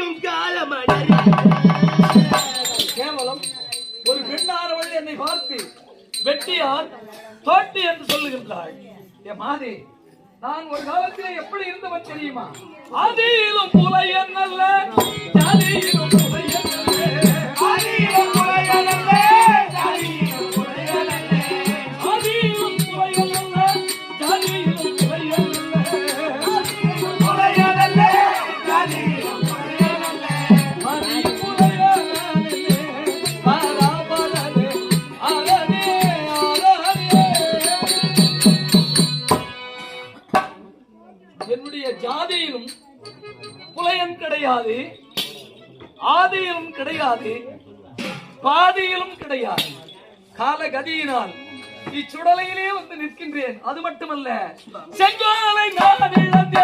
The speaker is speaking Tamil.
கட்டும் காலமடரி கேவலம். ஒரு பெண்ணானவள் என்னை பார்த்து வெட்டியார் தோட்டி என்று சொல்லுகின்றாள். என் மாதிரி நான் ஒரு காலத்திலே எப்படி இருந்தவன் தெரியுமா? அதிலும் புலையன் அல்ல என்னுடைய ஜாதியிலும் புலையன் கிடையாது ஆதியிலும் கிடையாது பாதியிலும் கிடையாது. காலகதியினால் இச்சுடலையிலே வந்து நிற்கின்றேன். அது மட்டுமல்ல செங்கோலை நான் இழந்தேன்